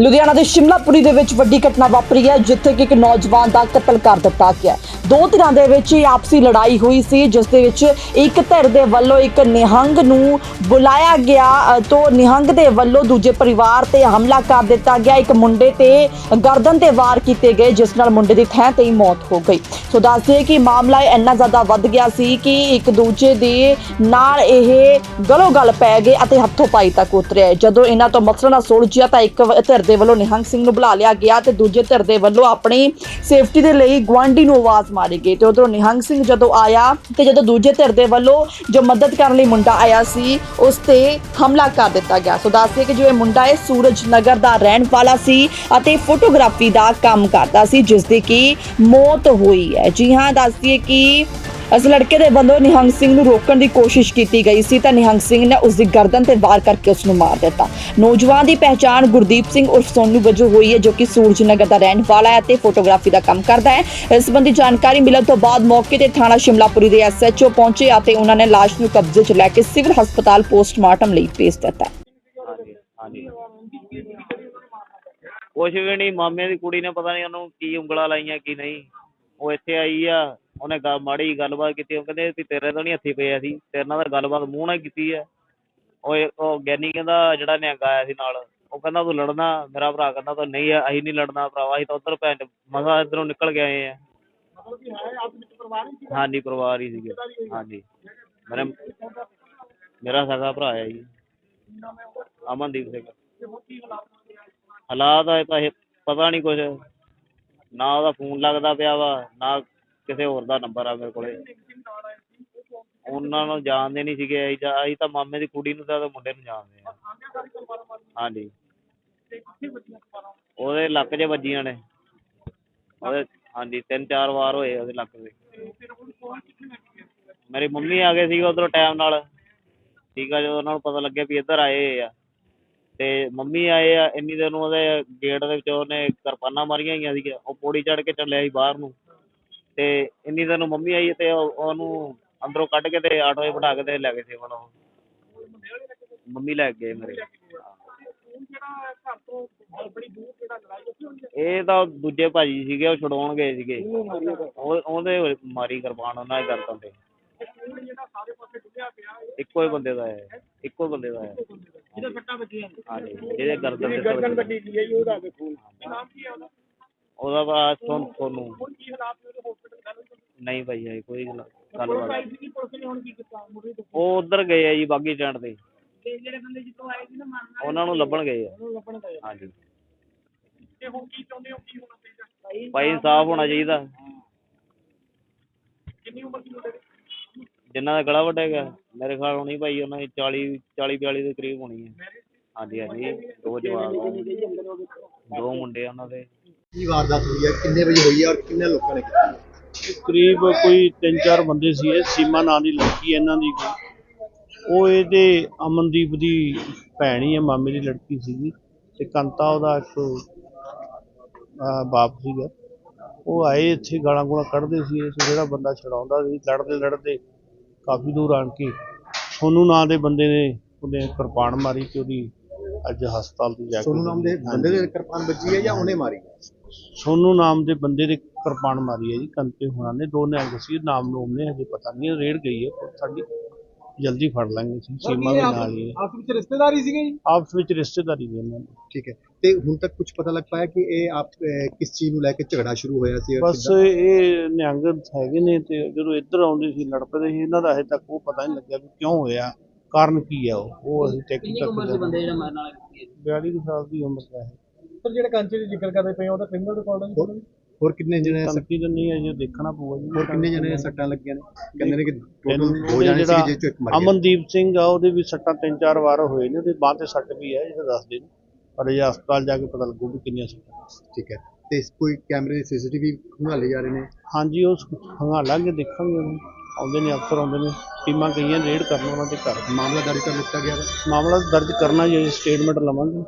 ਲੁਧਿਆਣਾ ਦੇ ਸ਼ਿਮਲਾਪੁਰੀ ਦੇ ਵਿੱਚ ਵੱਡੀ ਘਟਨਾ ਵਾਪਰੀ ਹੈ, ਜਿੱਥੇ ਕਿ ਇੱਕ ਨੌਜਵਾਨ ਦਾ ਕਤਲ ਕਰ ਦਿੱਤਾ ਗਿਆ ਦੋ ਧਿਰਾਂ ਦੇ ਵਿੱਚ ਆਪਸੀ ਲੜਾਈ ਹੋਈ ਸੀ, ਜਿਸ ਦੇ ਵਿੱਚ ਇੱਕ ਧਿਰ ਦੇ ਵੱਲੋਂ ਇੱਕ ਨਿਹੰਗ ਨੂੰ ਬੁਲਾਇਆ ਗਿਆ ਤੋਂ ਨਿਹੰਗ ਦੇ ਵੱਲੋਂ ਦੂਜੇ ਪਰਿਵਾਰ ਤੇ ਹਮਲਾ ਕਰ ਦਿੱਤਾ ਗਿਆ। ਇੱਕ ਮੁੰਡੇ ਤੇ ਗਰਦਨ ਤੇ ਵਾਰ ਕੀਤੇ ਗਏ, ਜਿਸ ਨਾਲ ਮੁੰਡੇ ਦੀ ਥੈਂ ਤੇ ਹੀ ਮੌਤ ਹੋ ਗਈ। ਸੋ ਦੱਸਦੇ ਕਿ ਮਾਮਲਾ ਇੰਨਾ ਜ਼ਿਆਦਾ ਵੱਧ ਗਿਆ ਸੀ ਕਿ ਇੱਕ ਦੂਜੇ ਦੇ ਨਾਲ ਇਹ ਗਲੋ ਗਲ ਪੈ ਗਏ ਅਤੇ ਹੱਥੋਂ ਪਾਈ ਤੱਕ ਉਤਰਿਆ। ਜਦੋਂ ਇਹਨਾਂ ਤੋਂ ਮਸਲਾ ਨਾ ਸੁਲਝਿਆ ਤਾਂ ਇੱਕ ਧਿਰ ਦੇ ਵੱਲੋਂ ਨਿਹੰਗ ਸਿੰਘ ਨੂੰ ਬੁਲਾ ਲਿਆ ਗਿਆ ਤੇ ਦੂਜੇ ਧਿਰ ਦੇ ਵੱਲੋਂ ਆਪਣੀ ਸੇਫਟੀ ਦੇ ਲਈ ਗੁਆਂਢੀ ਨੂੰ ਆਵਾਜ਼ ਮਾਰੀ ਗਈ ਤੇ ਉਧਰੋਂ ਨਿਹੰਗ ਸਿੰਘ ਜਦੋਂ ਆਇਆ ਤੇ ਜਦੋਂ ਦੂਜੇ ਧਿਰ ਦੇ ਵੱਲੋਂ ਜੋ ਮਦਦ ਕਰਨ ਲਈ ਮੁੰਡਾ ਆਇਆ ਸੀ, ਉਸ ਤੇ ਹਮਲਾ ਕਰ ਦਿੱਤਾ ਗਿਆ। ਸੋ ਦੱਸਦੇ ਕਿ ਜੋ ਇਹ ਮੁੰਡਾ ਹੈ, ਸੂਰਜ ਨਗਰ ਦਾ ਰਹਿਣ ਵਾਲਾ ਸੀ ਅਤੇ ਫੋਟੋਗ੍ਰਾਫੀ ਦਾ ਕੰਮ ਕਰਦਾ ਸੀ ਜਿਸ ਦੀ ਕਿ ਮੌਤ ਹੋਈ ਹੈ। ਜੀ ਹਾਂ ਦੱਸਦੀਏ ਕਿ ਇਸ ਲੜਕੇ ਦੇ ਵੱਲੋਂ ਨਿਹੰਗ ਸਿੰਘ ਨੂੰ ਰੋਕਣ ਦੀ ਕੋਸ਼ਿਸ਼ ਕੀਤੀ ਗਈ ਸੀ ਤਾਂ ਨਿਹੰਗ ਸਿੰਘ ਨੇ ਉਸ ਦੀ ਗਰਦਨ ਤੇ ਵਾਰ ਕਰਕੇ ਉਸ ਨੂੰ ਮਾਰ ਦਿੱਤਾ। ਨੌਜਵਾਨ ਦੀ ਪਹਿਚਾਣ ਗੁਰਦੀਪ ਸਿੰਘ ਉਰਫ ਸੋਨੂ ਵਜੋਂ ਹੋਈ ਹੈ, ਜੋ ਕਿ ਸੂਰਜ ਦਾ ਰਹਿਣ ਵਾਲਾ ਹੈ ਤੇ ਫੋਟੋਗ੍ਰਾਫੀ ਦਾ ਕੰਮ ਕਰਦਾ ਹੈ। ਇਸ ਸੰਬੰਧੀ ਜਾਣਕਾਰੀ ਮਿਲਣ ਤੋਂ ਬਾਅਦ ਮੌਕੇ ਤੇ ਥਾਣਾ ਸ਼ਿਮਲਾਪੁਰੀ ਦੇ ਐਸਐਚਓ ਪਹੁੰਚੇ ਅਤੇ ਉਹਨਾਂ ਨੇ ਲਾਸ਼ ਨੂੰ ਕਬਜ਼ੇ 'ਚ ਲੈ ਕੇ ਸਿਵਲ ਹਸਪਤਾਲ ਪੋਸਟਮਾਰਟਮ ਲਈ ਭੇਜ ਦਿੱਤਾ। ਹਾਂਜੀ। ਕੁਛ ਵੀ ਨਹੀਂ, ਮਾਮੇ ਦੀ ਕੁੜੀ ਨੇ ਪਤਾ ਨਹੀਂ ਉਹਨੂੰ ਕੀ ਉਂਗਲਾਂ ਲਾਈਆਂ, ਕੀ ਨਹੀਂ। ਉਹ ਇੱਥੇ ਆਈ ਆ ਉਹਨੇ ਗ ਮਾੜੀ ਗੱਲਬਾਤ ਕੀਤੀ ਉਹ ਕਹਿੰਦੇ ਵੀ ਤੇਰੇ ਤੋਂ ਨਹੀਂ ਹੱਥੀ ਪਏ ਅਸੀਂ ਤੇਰੇ ਨਾਲ ਤਾਂ ਗੱਲਬਾਤ ਮੂੰਹ ਨਾਲ ਕੀਤੀ ਆ। ਉਹ ਉਹ ਗਿਆਨੀ ਕਹਿੰਦਾ ਜਿਹੜਾ ਨਿਹੰਗ ਆਇਆ ਸੀ ਨਾਲ ਉਹ ਕਹਿੰਦਾ ਤੂੰ ਲੜਨਾ ਮੇਰਾ ਭਰਾ ਕਹਿੰਦਾ ਤੂੰ ਨਹੀਂ ਅਸੀਂ ਨਹੀਂ ਲੜਨਾ ਭਰਾਵਾ ਅਸੀਂ ਤਾਂ ਉੱਧਰ ਭੈਣ ਚੋ ਮਸਾਂ ਇੱਧਰੋਂ ਨਿਕਲ ਕੇ ਆਏ ਆ। ਹਾਂਜੀ ਪਰਿਵਾਰ ਹੀ ਸੀਗੇ। ਹਾਂਜੀ। ਮੇਰੇ ਮੇਰਾ ਸਗਾ ਭਰਾ ਹੈ ਜੀ। ਅਮਨਦੀਪ ਸਿੰਘ। ਹਾਲਾਤ ਹੈ ਤਾਂ ਇਹ ਪਤਾ ਨਹੀਂ ਕੁਝ ਨਾ ਉਹਦਾ ਫੋਨ ਲੱਗਦਾ ਪਿਆ ਵਾ ਨਾ ਕਿਸੇ ਹੋਰ ਦਾ ਨੰਬਰ ਆ ਮੇਰੇ ਕੋਲੇ। ਉਹਨਾਂ ਨੂੰ ਜਾਣਦੇ ਨਹੀਂ ਸੀਗੇ, ਅਸੀਂ ਤਾਂ ਅਸੀਂ ਤਾਂ ਮਾਮੇ ਦੀ ਕੁੜੀ ਨੂੰ ਤਾਂ ਮੁੰਡੇ ਨੂੰ ਜਾਣਦੇ ਆ। ਹਾਂਜੀ। ਉਹਦੇ ਲੱਕ 'ਚ ਵੱਜੀਆਂ ਨੇ। ਉਹਦੇ, ਹਾਂਜੀ ਤਿੰਨ ਚਾਰ ਵਾਰ ਹੋਏ ਉਹਦੇ ਲੱਕ 'ਤੇ ਮੇਰੀ ਮੰਮੀ ਆ ਗਏ ਸੀ ਉਧਰੋਂ ਟਾਈਮ ਨਾਲ। ਠੀਕ ਆ, ਜਦੋਂ ਉਹਨਾਂ ਨੂੰ ਪਤਾ ਲੱਗਿਆ ਵੀ ਇੱਧਰ ਆਏ ਹੋਏ ਆ। ਤੇ ਮੰਮੀ ਆਏ ਆ, ਇੰਨੀ ਦੇਰ ਨੂੰ ਉਹਦੇ ਗੇਟ ਦੇ ਵਿੱਚ ਉਹਨੇ ਕਿਰਪਾਨਾਂ ਮਾਰੀਆਂ ਹੋਈਆਂ ਸੀਗੀਆਂ। ਉਹ ਪੌੜੀ ਚੜ੍ਹ ਕੇ ਚੱਲਿਆ ਸੀ ਬਾਹਰ ਨੂੰ। ਤੇ ਇੰਨੀ ਦੇਰ ਨੂੰ ਮੰਮੀ ਆਈ ਤੇ ਉਹ- ਉਹਨੂੰ ਅੰਦਰੋਂ ਕੱਢ ਕੇ ਤੇ ਆਟੋ 'ਚ ਬਿਠਾ ਕੇ ਤੇ ਲੈ ਗਏ ਸੀ ਉਹ। ਮੰਮੀ ਲੈ ਕੇ ਗਏ ਮੇਰੇ। ਇਹ ਤਾਂ ਦੂਜੇ ਭਾਜੀ ਸੀਗੇ ਉਹ ਛੁਡਾਉਣ ਗਏ ਸੀਗੇ। ਉਹ ਉਹਦੇ ਮਾਰੀ ਕਿਰਪਾਨ ਉਹਨਾਂ ਦੇ ਗਰਦਨ ਤੇ ਇੱਕੋ ਹੀ ਬੰਦੇ ਦਾ ਹੈ ਇੱਕੋ ਬੰਦੇ ਦਾ ਹੈ ਜਿਹਦੇ ਸੱਟਾਂ ਵੱਜੀਆਂ। ਹਾਂਜੀ ਜਿਹਦੇ ਗਰਦਨ ਤੇ ਗਰਦਨ ਵੱਜੀ। ਗਈ ਹੈ ਉਹਦਾ? ਉਹਦਾ ਵਾ ਸੋਨ ਸੋਨੂੰ ਨਹੀਂ ਭਾਈ ਹੈ ਕੋਈ ਗੱਲ ਗੱਲਬਾਤ ਉਹ ਉਧਰ ਗਏ ਆ ਜੀ ਬਾਗੀ ਸਟੈਂਡ ਤੇ। ਉਹਨਾਂ ਨੂੰ ਲੱਭਣ ਗਏ ਆ। ਹਾਂਜੀ। ਭਾਈ ਇਨਸਾਫ ਹੋਣਾ ਚਾਹੀਦਾ। ਜਿੰਨਾ ਦਾ ਗਲਾ ਵੱਡਾ ਹੈਗਾ ਮੇਰੇ ਖਿਆਲ ਹੋਣੀ ਭਾਈ ਉਹਨਾਂ ਦੀ 40 40 42 ਦੇ ਕਰੀਬ ਹੋਣੀ ਹੈ। ਹਾਂਜੀ ਹਾਂਜੀ ਦੋ ਜਵਾਬ ਆ। ਦੋ ਮੁੰਡੇ ਆ ਉਹਨਾਂ ਦੇ। ਕੀ ਵਾਰਦਾਤ ਹੋਈ ਹੈ? ਕਿੰਨੇ ਵਜੇ ਹੋਈ ਹੈ ਔਰ ਕਿੰਨੇ ਲੋਕਾਂ ਨੇ ਕੀਤੀ ਕਰੀਬ ਕੋਈ ਤਿੰਨ ਚਾਰ ਬੰਦੇ ਸੀ ਇਹ ਸੀਮਾ ਨਾਂ ਦੀ ਲੜਕੀ ਹੈ ਇਹਨਾਂ ਦੀ ਕੋਈ। ਉਹ ਇਹਦੇ ਅਮਨਦੀਪ ਦੀ ਭੈਣ ਹੀ ਹੈ ਮਾਮੇ ਦੀ ਲੜਕੀ ਸੀਗੀ ਤੇ ਕੰਤਾ ਉਹਦਾ ਇੱਕ ਅਹ, ਬਾਪ ਸੀਗਾ। ਉਹ ਆਏ ਇੱਥੇ ਗਾਲਾਂ ਗੂਲਾਂ ਕੱਢਦੇ ਸੀ ਇਸ ਜਿਹੜਾ ਬੰਦਾ ਛਡਾਉਂਦਾ ਸੀ ਲੜਦੇ ਲੜਦੇ ਕਾਫੀ ਦੂਰ ਆਣ ਕੇ ਸੋਨੂ ਨਾਂ ਦੇ ਬੰਦੇ ਨੇ ਉਹਨੇ ਕਿਰਪਾਨ ਮਾਰੀ ਤੇ ਉਹਦੀ ਅੱਜ ਹਸਪਤਾਲ ਤੇ ਜਾ ਕੇ ਸੋਨੂ ਨਾਮ ਦੇ ਬੰਦੇ ਦੇ ਕਿਰਪਾਨ ਵੱਜੀ ਹੈ ਜਾਂ ਉਹਨੇ ਮਾਰੀ ਹੈ? ਸੋਨੂ ਨਾਮ ਦੇ ਬੰਦੇ ਦੇ ਕਿਰਪਾਨ ਮਾਰੀ ਹੈ ਜੀ ਕੰਤੇ ਹੋਣਾ ਨੇ। ਦੋ ਨਿਹੰਗ ਸੀ ਨਾਮ ਨੂੰ ਉਹਨੇ ਹਜੇ ਪਤਾ ਨਹੀਂ ਹੈ, ਰੇਡ ਗਈ ਹੈ ਪੁਲਿਸ ਸਾਡੀ ਜਲਦੀ ਫੜ ਲਾਂਗੇ ਅਸੀਂ ਸੀਮਾ ਵੀ ਨਾਲ ਹੀ ਆਪਸ ਵਿੱਚ ਰਿਸ਼ਤੇਦਾਰੀ ਸੀਗੇ ਜੀ? ਆਪਸ ਵਿੱਚ ਰਿਸ਼ਤੇਦਾਰੀ ਵੀ ਇਹਨਾਂ ਦੀ। ਠੀਕ ਹੈ। ਤੇ ਹੁਣ ਤੱਕ ਕੁਝ ਪਤਾ ਲੱਗ ਪਾਇਆ ਕਿ ਇਹ ਆਪ ਕਿਸ ਚੀਜ਼ ਨੂੰ ਲੈ ਕੇ ਝਗੜਾ ਸ਼ੁਰੂ ਹੋਇਆ ਸੀ ਬਸ? ਇਹ ਨਿਹੰਗ ਹੈਗੇ ਨੇ ਤੇ ਜਦੋਂ ਇੱਧਰ ਆਉਂਦੇ ਸੀ ਲੜ ਪਏ ਸੀ ਇਹਨਾਂ ਦਾ ਹਜੇ ਤੱਕ ਉਹ ਪਤਾ ਨਹੀਂ ਲੱਗਿਆ ਵੀ ਕਿਉਂ ਹੋਇਆ। ਕਾਰਨ ਕੀ ਹੈ ਉਹ? ਉਹ ਅਸੀਂ ਟੈਕਨੀਕਲ ਉਮਰ ਦੇ ਬੰਦੇ ਜਿਹੜਾ ਮਰਨ ਵਾਲਾ 42 ਕੁ ਸਾਲ ਦੀ ਉਮਰ ਦਾ ਹੈ। ਸਰ ਜਿਹੜੇ ਕਾਂਚੇ ਦੀ ਜ਼ਿਕਰ ਕਰਦੇ ਪਏ ਆ, ਉਹਦਾ ਕ੍ਰਿਮੀਨਲ ਰਿਕਾਰਡ ਹੈ ਹੋਰ- ਹੋਰ ਕਿੰਨੇ ਜਣੇ ਸੱਟ- ਨਹੀਂ ਹੈ ਜੀ ਦੇਖਣਾ ਪਊਗਾ ਜੀ। ਹੋਰ ਕਿੰਨੇ ਜਣੇ ਸੱਟਾਂ ਲੱਗੀਆਂ ਨੇ? ਕਹਿੰਦੇ ਨੇ ਕਿ ਟੋਟਲ ਹੋ ਜਾਣੇ ਸੀ ਚੋਂ ਇੱਕ ਮਰ ਗਿਆ। ਅਮਨਦੀਪ ਸਿੰਘ ਆ ਉਹਦੇ ਵੀ ਸੱਟਾਂ ਤਿੰਨ ਚਾਰ ਵਾਰ ਹੋਏ ਨੇ ਉਹਦੇ ਬਾਂਹ ਤੇ ਸੱਟ ਵੀ ਹੈ ਜਿਹੜਾ ਦੱਸਦੇ ਨੇ। ਪਰ ਇਹ ਹਸਪਤਾਲ ਜਾ ਕੇ ਪਤਾ ਲੱਗੂ ਵੀ ਕਿੰਨੀਆਂ ਸੱਟਾਂ। ਠੀਕ ਹੈ। ਤੇ ਕੋਈ ਕੈਮਰੇ ਸੀਸੀਟੀਵੀ ਖੰਗਾਲੇ ਜਾ ਰਹੇ ਨੇ? ਹਾਂਜੀ ਉਹ ਹੰਗਾਲਾਂਗੇ ਦੇਖਾਂਗੇ ਉਹਨੂੰ। ਆਉਂਦੇ ਨੇ ਅਫਸਰ ਆਉਂਦੇ ਨੇ ਟੀਮਾਂ ਗਈਆਂ ਰੇਡ ਕਰਨ ਉਹਨਾਂ ਦੇ ਘਰ। ਮਾਮਲਾ ਦਰਜ ਕਰ ਲਿੱਤਾ ਗਿਆ ਵਾ? ਮਾਮਲਾ ਦਰਜ ਕਰਨਾ ਜੀ ਸਟੇਟਮੈਂਟ ਲਵਾਂਗੇ।